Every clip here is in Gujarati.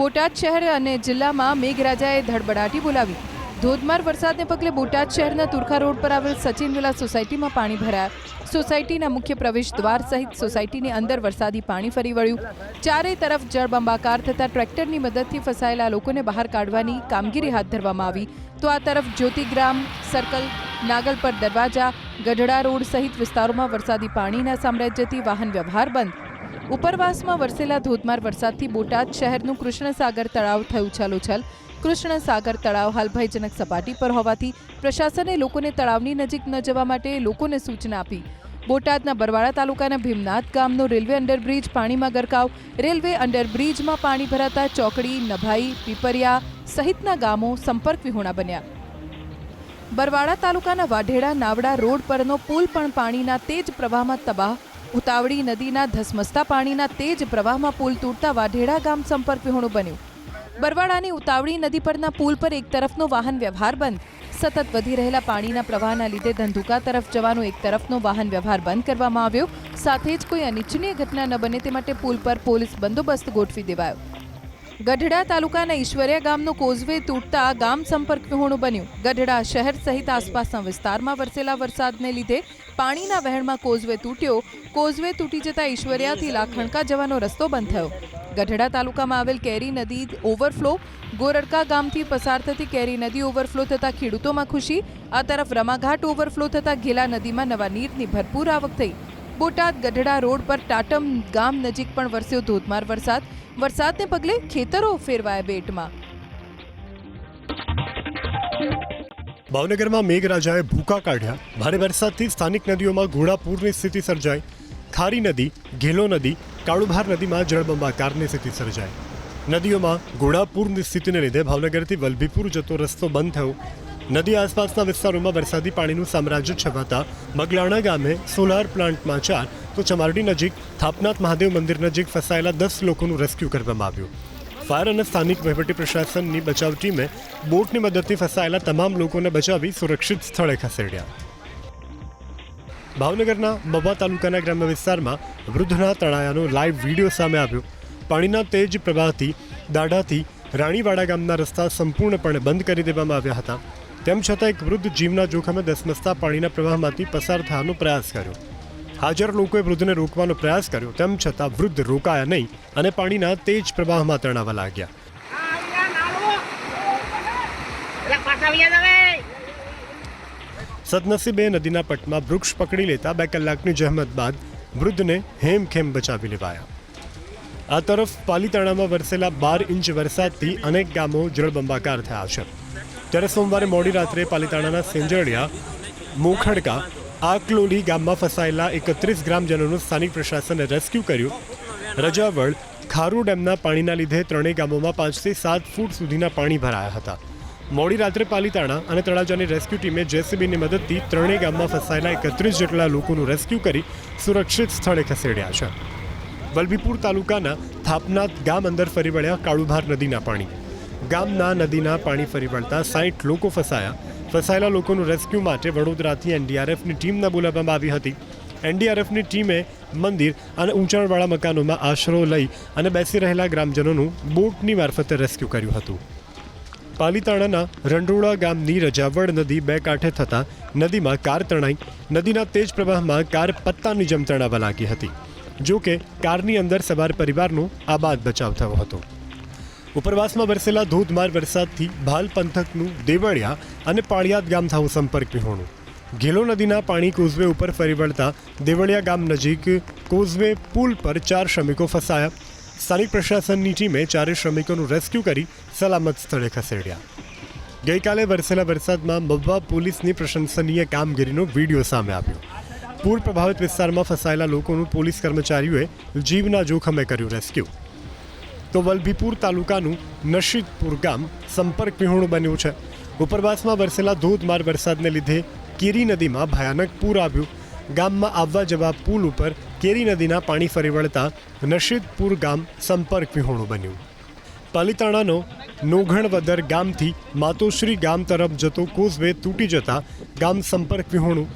બોટાદ શહેર અને જિલ્લામાં મેઘરાજાએ ધડબડાટી બોલાવી. ધોધમાર વરસાદને પગલે બોટાદ શહેરના તુરખા રોડ પર આવેલ સચિન સોસાયટીમાં પાણી ભરાયા. સોસાયટીના મુખ્ય પ્રવેશ દ્વાર સહિત સોસાયટીની અંદર વરસાદી પાણી ફરી વળ્યું. ચારેય તરફ જળબંબાકાર થતાં ટ્રેક્ટરની મદદથી ફસાયેલા લોકોને બહાર કાઢવાની કામગીરી હાથ ધરવામાં આવી. તો આ તરફ જ્યોતિગ્રામ, સર્કલ, નાગલપર દરવાજા, ગઢડા રોડ સહિત વિસ્તારોમાં વરસાદી પાણીના સામ્રાજ્યથી વાહન વ્યવહાર બંધ. ઉપરવાસમાં વરસેલા ધોધમાર વરસાદથી બોટાદ શહેરનું કૃષ્ણસાગર તળાવ થયું છલોછલ. કૃષ્ણસાગર તળાવ હાલ ભયજનક સપાટી પર હોવાથી પ્રશાસને લોકોને તળાવની નજીક ન જવા માટે લોકોને સૂચના આપી. બોટાદના બરવાડા તાલુકાના ભીમનાથ ગામનો રેલવે અંડરબ્રિજ પાણીમાં ગરકાવ. રેલવે અંડરબ્રિજમાં પાણી ભરાતા ચોકડી, નભાઈ, પીપરિયા સહિતના ગામો સંપર્ક વિહોણા બન્યા. બરવાડા તાલુકાના વાઢેડા નાવડા રોડ પરનો પુલ પણ પાણીના તેજ પ્રવાહમાં તબાહ ઉતાવળી નદીના ધસમસતા પાણીના તેજ પ્રવાહમાં પુલ તૂટતા વાઢેડા ગામ સંપર્ક વિહોણું બન્યું. બરવાડાની ઉતાવળી નદી પરના પુલ પર એક તરફનો વાહન વ્યવહાર બંધ. સતત વધી રહેલા પાણીના પ્રવાહના લીધે ધંધુકા તરફ જવાનો એક તરફનો વાહન વ્યવહાર બંધ કરવામાં આવ્યો. સાથે જ કોઈ અનિચ્છનીય ઘટના ન બને તે માટે પુલ પર પોલીસ બંદોબસ્ત ગોઠવી દેવાયો. ગઢડા તાલુકાના ઈશ્વરિયા ગામનો કોઝવે તૂટતા ગામ સંપર્ક વિહોણું બન્યું. ગઢડા શહેર સહિત આસપાસના વિસ્તારમાં વરસેલા વરસાદને લીધે પાણીના વહેણમાં કોઝવે તૂટ્યો. કોઝવે તૂટી જતા ઈશ્વરિયાથી લાખણકા જવાનો રસ્તો બંધ થયો. ગઢડા તાલુકામાં આવેલ કેરી નદી ઓવરફ્લો, ગોરડકા ગામથી પસાર થતી કેરી નદી ઓવરફ્લો થતા ખેડૂતોમાં ખુશી. આ તરફ રમાઘાટ ઓવરફ્લો થતા ઘેલા નદીમાં નવા નીરની ભરપૂર આવક થઈ. બોટાદ ગઢડા રોડ પર ટાટમ ગામ નજીક પણ વરસ્યો ધોધમાર વરસાદ. વરસાદને પગલે ખેતરો ફેરવાયા બેટમાં. ભાવનગરમાં મેઘરાજાએ ભૂકા કાઢ્યા. ભારે વરસાદથી સ્થાનિક નદીઓમાં ઘોડાપૂરની સ્થિતિ સર્જાઈ. ખારી નદી, ઘેલો નદી, કાળુભાર નદીમાં જળબંબાકારની સ્થિતિ સર્જાઈ. નદીઓમાં ઘોડાપૂરની સ્થિતિને લીધે ભાવનગરથી વલભીપુર જતો રસ્તો બંધ થયો. નદી આસપાસના વિસ્તારોમાં વરસાદી પાણીનું સામ્રાજ્ય છવાતા મગલાણા ગામે સોલાર પ્લાન્ટમાં ચાર તો ચમારડી નજીક થાપનાથ મહાદેવ મંદિર નજીક ફસાયેલા દસ લોકોનું રેસ્ક્યુ કરવામાં આવ્યું. ફાયર અને સ્થાનિક વહીવટી પ્રશાસનની બચાવ ટીમે બોટની મદદથી ફસાયેલા તમામ લોકોને બચાવી સુરક્ષિત સ્થળે ખસેડ્યા. ભાવનગરના મવા તાલુકાના ગ્રામ્ય વિસ્તારમાં વૃદ્ધના તળાયાનો લાઈવ વીડિયો સામે આવ્યો. પાણીના તેજ પ્રવાહથી દાઢાથી રાણીવાડા ગામના રસ્તા સંપૂર્ણપણે બંધ કરી દેવામાં આવ્યા હતા. તેમ છતાં એક વૃદ્ધ જીવના જોખમે દસમસતા પાણીના પ્રવાહમાંથી પસાર થવાનો પ્રયાસ કર્યો. હાજર લોકોએ વૃદ્ધને રોકવાનો પ્રયાસ કર્યો, તેમ છતાં વૃદ્ધ રોકાયા નહીં અને પાણીના તેજ પ્રવાહમાં તણાવા લાગ્યા. સદનસીબે નદીના પટમાં વૃક્ષ પકડી લેતા બે કલાકની જહેમત બાદ વૃદ્ધને હેમખેમ બચાવી લેવાયા. આ તરફ પાલીતાણામાં વરસેલા બાર ઇંચ વરસાદથી અનેક ગામો જળબંબાકાર થયા છે. ત્યારે સોમવારે મોડી રાત્રે પાલીતાણાના સેંજળિયા, મોખડકા આકલોલી ગામમાં ફસાયેલા એકત્રીસ ગ્રામજનોનું સ્થાનિક પ્રશાસને રેસ્ક્યુ કર્યું. રજાવળ, ખારુ ડેમના પાણીના લીધે ત્રણેય ગામોમાં પાંચથી સાત ફૂટ સુધીના પાણી ભરાયા હતા. મોડી રાત્રે પાલીતાણા અને તળાજાની રેસ્ક્યુ ટીમે જેસીબીની મદદથી ત્રણેય ગામમાં ફસાયેલા એકત્રીસ જેટલા લોકોનું રેસ્ક્યુ કરી સુરક્ષિત સ્થળે ખસેડ્યા છે. વલભીપુર તાલુકાના થાપનાથ ગામ અંદર ફરી વળ્યા કાળુભાર નદીના પાણી. ગામના નદીના પાણી ફરી વળતા સાઠ લોકો ફસાયા ફસાયેલા લોકોનું રેસ્ક્યુ માટે વડોદરાથી એનડીઆરએફની ટીમને બોલાવવામાં આવી હતી. એનડીઆરએફની ટીમે મંદિર અને ઊંચાણવાળા મકાનોમાં આશરો લઈ અને બેસી રહેલા ગ્રામજનોનું બોટની મારફતે રેસ્ક્યુ કર્યું હતું. પાલીતાણાના રંડોળા ગામની રજાવડ નદી બે કાંઠે થતાં નદીમાં કાર તણાઈ, નદીના તેજ પ્રવાહમાં કાર પત્તાની જેમ તણાવા લાગી હતી. જો કે કારની અંદર સવાર પરિવારનો આબાદ બચાવ થયો હતો. ઉપરવાસમાં વરસેલા ધોધમાર વરસાદથી ભાલ પંથકનું દેવળિયા અને પાળિયાદ ગામ થવું સંપર્ક વિહોણું. ઘેલો નદીના પાણી કોઝવે ઉપર ફરી વળતા દેવળિયા ગામ નજીક કોઝવે પુલ પર ચાર શ્રમિકો ફસાયા. સ્થાનિક પ્રશાસનની ટીમે ચારે શ્રમિકોનું રેસ્ક્યુ કરી સલામત સ્થળે ખસેડ્યા. ગઈકાલે વરસેલા વરસાદમાં મહુવા પોલીસની પ્રશંસનીય કામગીરીનો વીડિયો સામે આવ્યો. પૂર પ્રભાવિત વિસ્તારમાં ફસાયેલા લોકોનું પોલીસ કર્મચારીઓએ જીવના જોખમે કર્યું રેસ્ક્યુ. તો વલભીપુર તાલુકાનું નશીદપુર ગામ સંપર્ક વિહોણું બન્યું છે. ઉપરવાસમાં વરસેલા ધોધમાર વરસાદને લીધે કેરી નદીમાં ભયાનક પૂર આવ્યું. ગામમાં આવવા જવા પુલ ઉપર કેરી નદીના પાણી ફરી વળતા નશીદપુર ગામ સંપર્ક વિહોણું બન્યું. પાલીતાણાનો નોઘણવદર ગામથી માતોશ્રી ગામ તરફ જતો કોઝવે તૂટી જતા ગામ સંપર્ક વિહોણું.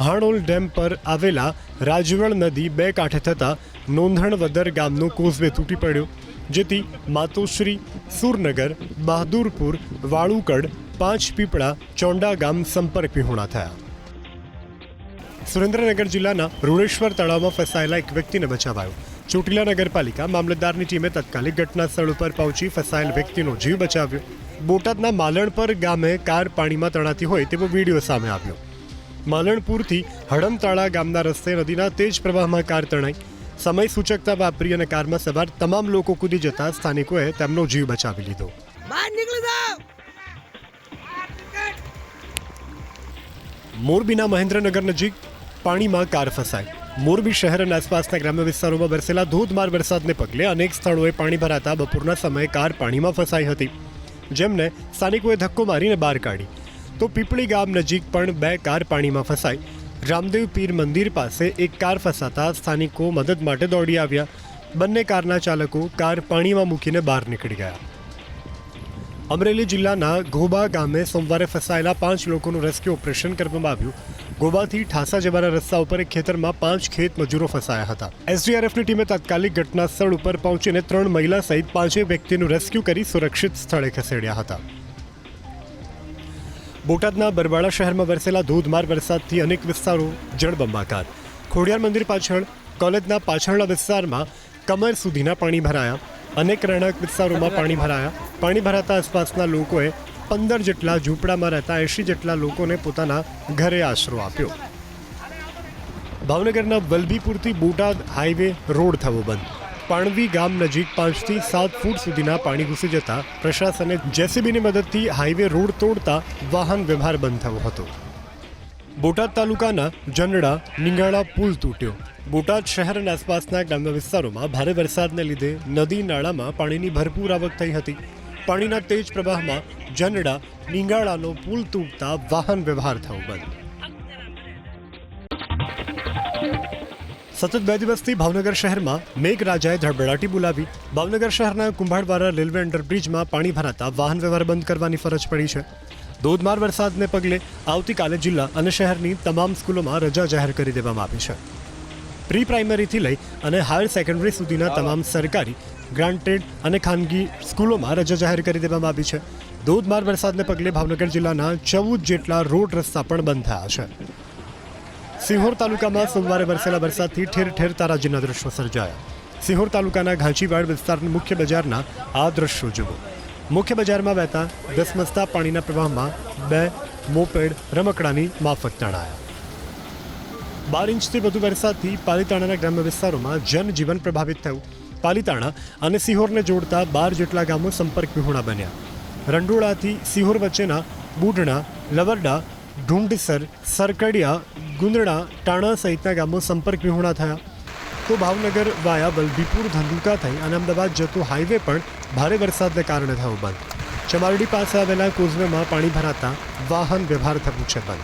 હાણોલ ડેમ પર આવેલા રાજવળ નદી બે કાંઠે થતાં નોંધણવદર ગામનો કોઝવે તૂટી પડ્યો. જેથી માતોશ્રી, સુરનગર, બહાદુરપુર, વાળુકડ પાંચ પીપળા ચોંડા ગામ સંપર્ક વિહોણા થયા. સુરેન્દ્રનગર જિલ્લાના રૂડેશ્વર તળાવમાં ફસાયેલા એક વ્યક્તિને બચાવાયો. ચોટીલા નગરપાલિકા મામલતદારની ટીમે તાત્કાલિક ઘટના સ્થળ ઉપર પહોંચી ફસાયેલ વ્યક્તિનો જીવ બચાવ્યો. બોટાદના માલણપર ગામે કાર પાણીમાં તણાતી હોય તેવો વીડિયો સામે આવ્યો. માલણપુરથી હડમતાળા ગામના રસ્તે નદીના તેજ પ્રવાહમાં કાર તણાઈ. સમય સૂચકતા વાપરી અને કારમાં સવાર તમામ લોકો કૂદી જતા સ્થાનિકોએ તેમનો જીવ બચાવી લીધો. બહાર નીકળી જાઓ! મોરબીના મહેન્દ્રનગર નજીક પાણીમાં કાર ફસાઈ. મોરબી શહેર અને આસપાસના ગ્રામ્ય વિસ્તારોમાં વરસેલા ધોધમાર વરસાદને પગલે અનેક સ્થળોએ પાણી ભરાતા બપોરના સમયે કાર પાણીમાં ફસાઈ હતી જેમને સ્થાનિકોએ ધક્કો મારીને બહાર કાઢી. તો પીપળી ગામ નજીક પણ બે કાર પાણીમાં ફસાઈ. રામદેવ પીર મંદિર પાસે એક કાર ફસાતા સ્થાનિકો મદદ માટે દોડી આવ્યા. બંને કારના ચાલકો કાર પાણીમાં મૂકીને બહાર નીકળી ગયા. અમરેલી જિલ્લાના ઘોબા ગામે સોમવારે ફસાયેલા પાંચ લોકોનું રેસ્ક્યુ ઓપરેશન કરવામાં આવ્યું. ગોબાથી ઠાસા જવાના રસ્તા ઉપર એક ખેતરમાં પાંચ ખેત મજૂરો ફસાયા હતા. એસડીઆરએફની ટીમે તાત્કાલિક ઘટના સ્થળ ઉપર પહોંચીને ત્રણ મહિલા સહિત પાંચેય વ્યક્તિનું રેસ્ક્યુ કરી સુરક્ષિત સ્થળે ખસેડ્યા હતા. બોટાદના બરવાડા શહેરમાં વરસેલા ધોધમાર વરસાદથી અનેક વિસ્તારો જળબંબાકાર. ખોડિયાર મંદિર પાછળ, કોલેજના પાછળના વિસ્તારમાં કમર સુધીના પાણી ભરાયા. અનેક રહેણાંક વિસ્તારોમાં પાણી ભરાયા. પાણી ભરાતા આસપાસના લોકોએ પંદર જેટલા ઝૂંપડામાં રહેતા એંશી જેટલા લોકોને પોતાના ઘરે આશરો આપ્યો. ભાવનગરના વલભીપુરથી બોટાદ હાઈવે રોડ થવો બંધ. પાણવી ગામ નજીક પાંચથી સાત ફૂટ સુધીના પાણી ઘૂસી જતા પ્રશાસને જેસીબીની મદદથી હાઈવે રોડ તોડતા વાહન વ્યવહાર બંધ થયો હતો. બોટાદ તાલુકાના જનડા નિંગાળા પુલ તૂટ્યો. બોટાદ શહેર આસપાસના ગ્રામ્ય વિસ્તારોમાં ભારે વરસાદને લીધે નદી નાળામાં પાણીની ભરપૂર આવક થઈ હતી. પાણીના તેજ પ્રવાહમાં જનડા નિંગાળાનો પુલ તૂટતા વાહન વ્યવહાર થયો બંધ. સતત બે દિવસથી ભાવનગર શહેરમાં મેઘરાજાએ ધડબડાટી બોલાવી. ભાવનગર શહેરના કુંભાડવાળા રેલવે અંડરબ્રિજમાં પાણી ભરાતા વાહન વ્યવહાર બંધ કરવાની ફરજ પડી છે. ધોધમાર વરસાદને પગલે આવતીકાલે જિલ્લા અને શહેરની તમામ સ્કૂલોમાં રજા જાહેર કરી દેવામાં આવી છે. પ્રી પ્રાઇમરીથી લઈ અને હાયર સેકન્ડરી સુધીના તમામ સરકારી, ગ્રાન્ટેડ અને ખાનગી સ્કૂલોમાં રજા જાહેર કરી દેવામાં આવી છે. ધોધમાર વરસાદને પગલે ભાવનગર જિલ્લાના ચૌદ જેટલા રોડ રસ્તા પણ બંધ થયા છે. સિંહોર તાલુકામાં સોમવારે વરસેલા વરસાદથી ઠેર ઠેર તારાજીના દ્રશ્યો સર્જાયા. સિંહોર તાલુકાના ઘાંચીવાડ વિસ્તારની મુખ્ય બજારના આ દ્રશ્યો જુઓ. મુખ્ય બજારમાં વહેતા ધસમસતા પાણીના પ્રવાહમાં બે મોપેડ રમકડાની માફક તણાયા. બાર ઇંચથી વધુ વરસાદથી પાલીતાણાના ગ્રામ્ય વિસ્તારોમાં જનજીવન પ્રભાવિત થયું. પાલીતાણા અને સિહોરને જોડતા બાર જેટલા ગામો સંપર્ક વિહોણા બન્યા. રંડોળાથી સિહોર વચ્ચેના બુઢણા લવરડા ઢુંડસર, સરકડિયા, ગુંદડા, ટાણા સહિતના ગામો સંપર્ક વિહોણા થયા. તો ભાવનગર વાયા વલભીપુર ધંધુકા થઈ અને અમદાવાદ જતો હાઈવે પણ ભારે વરસાદને કારણે થયો બંધ. ચમારડી પાસે આવેલા કોઝવેમાં પાણી ભરાતા વાહન વ્યવહાર થયું છે બંધ.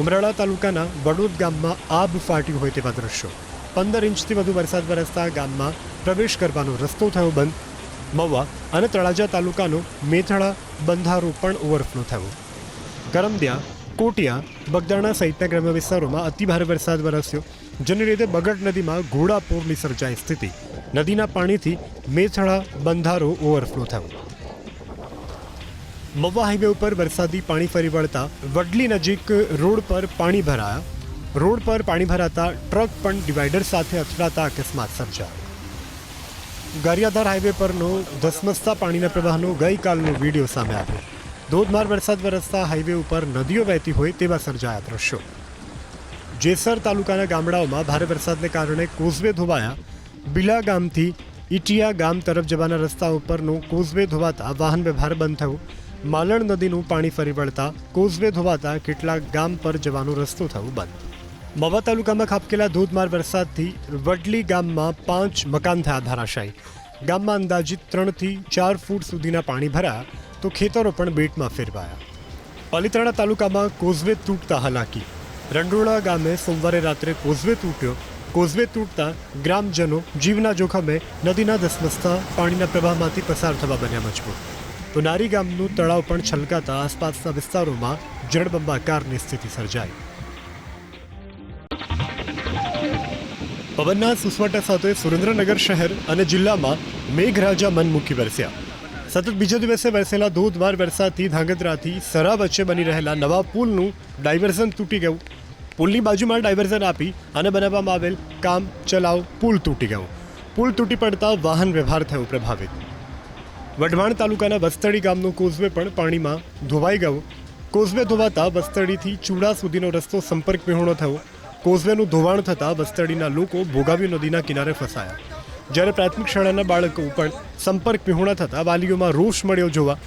ઉમરાળા તાલુકાના વડોદ ગામમાં આબ ફાટ્યું હોય તેવા દ્રશ્યો. પંદર ઇંચથી વધુ વરસાદ વરસતા ગામમાં પ્રવેશ કરવાનો રસ્તો થયો બંધ. મવા અને તળાજા તાલુકાનો મેથળા બંધારો પણ ઓવરફ્લો થયો. કરમદિયા કોટિયા, બગદાણા સહિતના ગ્રામ્ય વિસ્તારોમાં અતિભારે વરસાદ વરસ્યો. જેને લીધે બગડ નદીમાં ઘોડાપૂરની સર્જાઈ સ્થિતિ. નદીના પાણીથી મેથળા, બંધારો ઓવરફ્લો થયો. મવા હાઈવે ઉપર વરસાદી પાણી ફરી વળતા વડલી નજીક રોડ પર પાણી ભરાયા. રોડ પર પાણી ભરાતા ટ્રક પણ ડિવાઈડર સાથે અથડાતા અકસ્માત સર્જાયો. ગારિયાધાર હાઈવે પરનો ધસમસતા પાણીના પ્રવાહનો ગઈકાલનો વીડિયો સામે આવ્યો. ધોધમાર વરસાદ વરસતા હાઈવે ઉપર નદીઓ વહેતી હોય તેવા સર્જાયા દ્રશ્યો. જેસર તાલુકાના ગામડાઓમાં ભારે વરસાદને કારણે કોઝવે ધોવાયા. બિલા ગામથી ઇટિયા ગામ તરફ જવાના રસ્તા ઉપરનું કોઝવે ધોવાતા વાહન વ્યવહાર બંધ થયો. માલણ નદીનું પાણી ફરી વળતા કોઝવે ધોવાતા કેટલાક ગામ પર જવાનો રસ્તો થયો બંધ. મવા તાલુકામાં ખાબકેલા ધોધમાર વરસાદથી વડલી ગામમાં પાંચ મકાન થયા ધરાશાયી. ગામમાં અંદાજિત ત્રણથી ચાર ફૂટ સુધીના પાણી ભરાયા. તો ખેતરો પણ બેટમાં ફેરવાયા. પાલિતાણા તાલુકામાં કોઝવે તૂટતા હાલાકી. રંડોળા ગામે સોમવારે રાત્રે કોઝવે તૂટ્યો. કોઝવે તૂટતા ગ્રામજનો જીવના જોખમે નદીના ધસમસતા પાણીના પ્રવાહમાંથી પસાર થવા બન્યા મજબૂર. તો નારી ગામનું તળાવ પણ છલકાતા આસપાસના વિસ્તારોમાં જળબંબાકારની સ્થિતિ સર્જાઈ. પવનના સુસવાટા સાથે સુરેન્દ્રનગર શહેર અને જિલ્લામાં મેઘરાજા મન મૂકી વરસ્યા. સતત બીજા દિવસે વરસેલા ધોધમાર વરસાદથી ધાંગધ્રાથી સરા વચ્ચે બની રહેલા નવા પુલનું ડાયવર્ઝન તૂટી ગયું. પુલની બાજુમાં ડાયવર્ઝન આપી અને બનાવવામાં આવેલ કામ, ચલાવ, પુલ તૂટી ગયો. પુલ તૂટી પડતા વાહન વ્યવહાર થયો પ્રભાવિત. વઢવાણ તાલુકાના વસ્તડી ગામનો કોઝવે પણ પાણીમાં ધોવાઈ ગયો. કોઝવે ધોવાતા વસ્તડીથી ચૂડા સુધીનો રસ્તો સંપર્ક વિહોણો થયો. કોઝવેનું ધોવાણ થતાં વસ્તડીના લોકો ભોગાવી નદીના કિનારે ફસાયા. જ્યારે પ્રાથમિક શાળાના બાળકો પણ સંપર્ક વિહોણા થતાં વાલીઓમાં રોષ મળ્યો જોવા,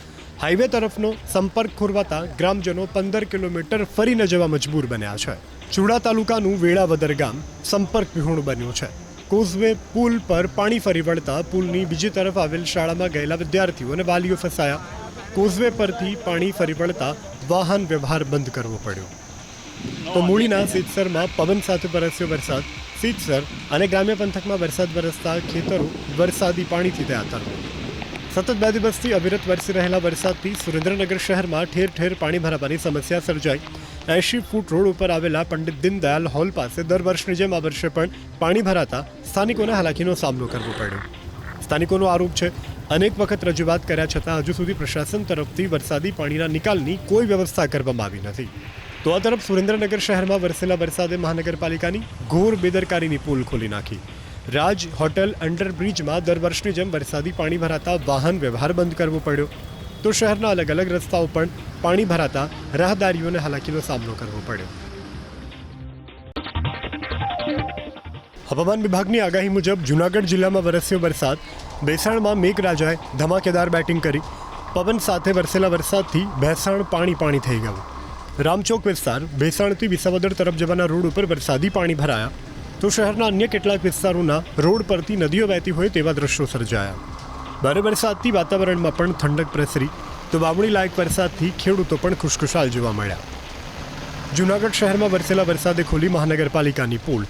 હાઈવે તરફનો સંપર્ક ખોરવાતા ગ્રામજનો પંદર કિલોમીટર ફરીને જવા મજબૂર બન્યા છે. ચૂડા તાલુકાનું વેળાવદર ગામ સંપર્ક વિહોણું બન્યું છે. કોઝવે પુલ પર પાણી ફરી વળતા પુલની બીજી તરફ આવેલ શાળામાં ગયેલા વિદ્યાર્થીઓ અને વાલીઓ ફસાયા. કોઝવે પરથી પાણી ફરી વળતા વાહન વ્યવહાર બંધ કરવો પડ્યો. તો મૂળીના સિત્સરમાં પવન સાથે વરસ્યો વરસાદ સિત્સર અને ગ્રામ્ય પંથકમાં વરસાદ વરસતા ખેતરો વરસાદી પાણીથી ત્યાં સતત બે દિવસથી અવિરત વરસી રહેલા વરસાદથી સુરેન્દ્રનગર શહેરમાં ઠેર ઠેર પાણી ભરાવાની સમસ્યા સર્જાઈ. એંશી ફૂટ રોડ ઉપર આવેલા પંડિત દીનદયાલ હોલ પાસે દર વર્ષની જેમ આ વર્ષે પણ પાણી ભરાતા સ્થાનિકોને હાલાકીનો સામનો કરવો પડ્યો. સ્થાનિકોનો આરોપ છે, અનેક વખત રજૂઆત કર્યા છતાં હજુ સુધી પ્રશાસન તરફથી વરસાદી પાણીના નિકાલની કોઈ વ્યવસ્થા કરવામાં આવી નથી. તો આ તરફ સુરેન્દ્રનગર શહેરમાં વરસેલા વરસાદે મહાનગરપાલિકાની ઘોર બેદરકારીની પુલ ખોલી નાખી. રાજ હોટેલ અંડરબ્રિજમાં દર વર્ષની જેમ વરસાદી પાણી ભરાતા વાહન વ્યવહાર બંધ કરવો પડ્યો. તો શહેરના અલગ અલગ રસ્તાઓ પણ પાણી ભરાતા રાહદારીઓને હાલાકીનો સામનો કરવો પડ્યો. હવામાન વિભાગની આગાહી મુજબ જૂનાગઢ જિલ્લામાં વરસ્યો વરસાદ. બેસાણમાં મેઘરાજાએ ધમાકેદાર બેટિંગ કરી. પવન સાથે વરસેલા વરસાદથી ભેસાણ પાણી પાણી થઈ ગયું. રામચોક વિસ્તાર ભેસાણથી વિસાવદર તરફ જવાના રોડ ઉપર વરસાદી પાણી ભરાયા. તો શહેરના અન્ય કેટલાક વિસ્તારોના રોડ પરથી નદીઓ વહેતી હોય તેવા દ્રશ્યો સર્જાયા. ભારે વરસાદથી વાતાવરણમાં પણ ઠંડક પ્રસરી. તો વાવણી લાયક વરસાદથી ખેડૂતો પણ ખુશખુશાલ જોવા મળ્યા. જૂનાગઢ શહેરમાં વરસેલા વરસાદે ખોલી મહાનગરપાલિકાની પુલ.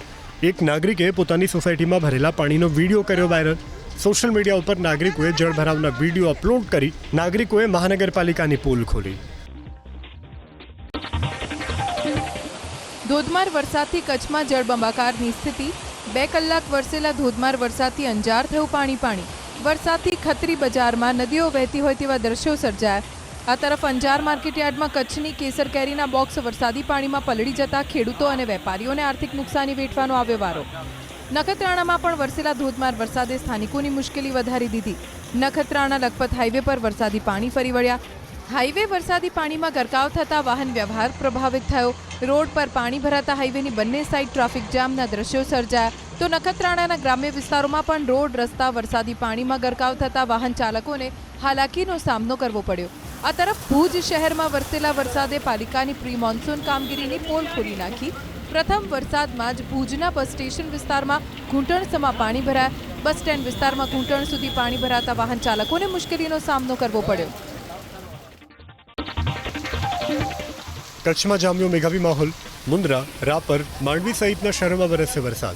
એક નાગરિકે પોતાની સોસાયટીમાં ભરેલા પાણીનો વીડિયો કર્યો વાયરલ. સોશિયલ મીડિયા ઉપર નાગરિકોએ જળભરાવના વીડિયો અપલોડ કરી નાગરિકોએ મહાનગરપાલિકાની પુલ ખોલી. ધોધમાર વરસાદથી કચ્છમાં જળબંબાકારની સ્થિતિ. બે કલાક વરસેલા ધોધમાર વરસાદથી અંજાર થયું પાણી પાણી. વરસાદથી ખત્રી બજારમાં નદીઓ વહેતી હોય તેવા દ્રશ્યો સર્જાયા. આ તરફ અંજાર માર્કેટયાર્ડમાં કચ્છની કેસર કેરીના બોક્સ વરસાદી પાણીમાં પલળી જતા ખેડૂતો અને વેપારીઓને આર્થિક નુકસાની વેઠવાનો આવ્યો વારો. નખત્રાણામાં પણ વરસેલા ધોધમાર વરસાદે સ્થાનિકોની મુશ્કેલી વધારી દીધી. નખત્રાણા લખપત હાઈવે પર વરસાદી પાણી ફરી વળ્યા. હાઈવે વરસાદી પાણીમાં ગરકાવ થતા વાહન વ્યવહાર પ્રભાવિત થયો. રોડ પર પાણી ભરાતા હાઈવેની બંને સાઈડ ટ્રાફિક જામના દ્રશ્યો સર્જાયા. તો નખત્રાણાના ગ્રામ્ય વિસ્તારોમાં પણ રોડ, રસ્તા, વરસાદી પાણીમાં ગરકાવ થતા વાહન ચાલકોને હાલાકીનો સામનો કરવો પડ્યો. આ તરફ ભુજ શહેરમાં વરસેલા વરસાદે પાલિકાની પ્રી મોન્સૂન કામગીરીની પોલ ખોલી નાખી. પ્રથમ વરસાદમાં જ ભુજના બસ સ્ટેશન વિસ્તારમાં ઘૂંટણસમાં પાણી ભરાયા. બસ સ્ટેન્ડ વિસ્તારમાં ઘૂંટણ સુધી પાણી ભરાતા વાહન ચાલકોને મુશ્કેલીનો સામનો કરવો પડ્યો. કચ્છમાં જામ્યો મેઘાવી માહોલ. મુન્દ્રા, રાપર, માંડવી સહિતના શહેરોમાં વરસ્યો વરસાદ.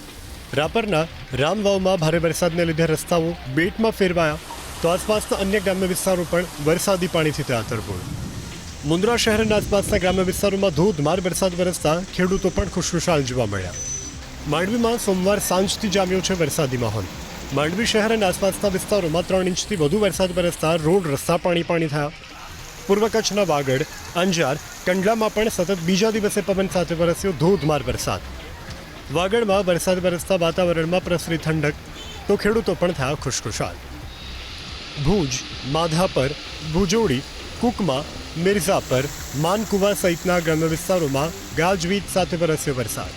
રાપરના રામવાવમાં ભારે વરસાદને લીધે રસ્તાઓ બેટમાં ફેરવાયા. તો આસપાસના અન્ય ગ્રામ્ય વિસ્તારો પણ વરસાદી પાણીથી ત્યાં મુન્દ્રા શહેરના આસપાસના ગ્રામ્ય વિસ્તારોમાં ધોધમાર વરસાદ વરસતા ખેડૂતો પણ ખુશખુશાલ જોવા મળ્યા. માંડવીમાં સોમવાર સાંજથી જામ્યો છે વરસાદી માહોલ. માંડવી શહેર અને આસપાસના વિસ્તારોમાં ત્રણ ઇંચથી વધુ વરસાદ વરસતા રોડ રસ્તા પાણી પાણી થયા. પૂર્વ કચ્છના વાગડ, અંજાર, કંડલામાં પણ સતત બીજા દિવસે પવન સાથે વરસ્યો ધોધમાર વરસાદ. વાગડમાં વરસાદ વરસતા વાતાવરણમાં પ્રસરી ઠંડક, તો ખેડૂતો પણ થયા ખુશખુશાલ. ભુજ, માધાપર, ભુજોડી, કુકમા, મિર્ઝાપર, માનકુવા સહિતના ગ્રામ્ય વિસ્તારોમાં ગાજવીજ સાથે વરસ્યો વરસાદ.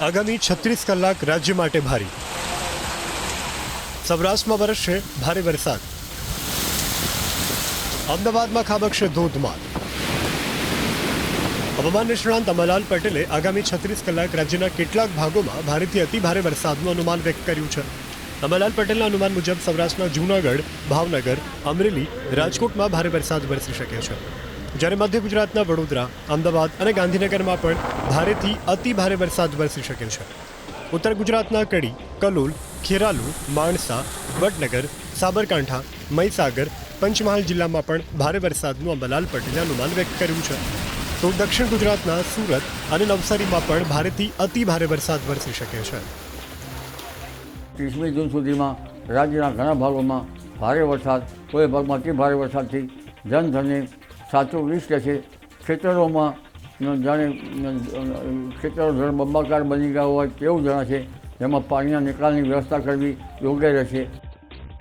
આગામી છત્રીસ કલાક રાજ્ય માટે ભારી. સૌરાષ્ટ્રમાં વરસશે ભારે વરસાદ. અમદાવાદમાં ખાબકશે ધોધમાર. હવામાન નિષ્ણાંત અમરલાલ પટેલે આગામી છત્રીસ કલાક રાજ્યના કેટલાક ભાગોમાં ભારેથી અતિ ભારે વરસાદનું અનુમાન વ્યક્ત કર્યું છે. અમરલાલ પટેલના અનુમાન મુજબ સૌરાષ્ટ્રના જૂનાગઢ, ભાવનગર, અમરેલી, રાજકોટમાં ભારે વરસાદ વરસી શકે છે. જ્યારે મધ્ય ગુજરાતના વડોદરા, અમદાવાદ અને ગાંધીનગરમાં પણ ભારેથી અતિ ભારે વરસાદ વરસી શકે છે. ઉત્તર ગુજરાતના કડી, કલોલ, ખેરાલુ, માણસા, વડનગર, સાબરકાંઠા, મહીસાગર પંચમહાલ જિલ્લામાં પણ ભારે વરસાદનું અંબલાલ પટેલે અનુમાન વ્યક્ત કર્યું છે. તો દક્ષિણ ગુજરાતના સુરત અને નવસારીમાં પણ ભારેથી અતિ ભારે વરસાદ વરસી શકે છે. ત્રીસમી જૂન સુધીમાં રાજ્યના ઘણા ભાગોમાં ભારે વરસાદ, કોઈ ભાગમાં અતિ ભારે વરસાદથી જનધનને સાચું વીસ લે છે. ખેતરોમાં જાણે ખેતરો જળ બંબાકાર બની ગયા હોય તેવું જણાશે. જેમાં પાણીના નિકાલની વ્યવસ્થા કરવી યોગ્ય રહેશે.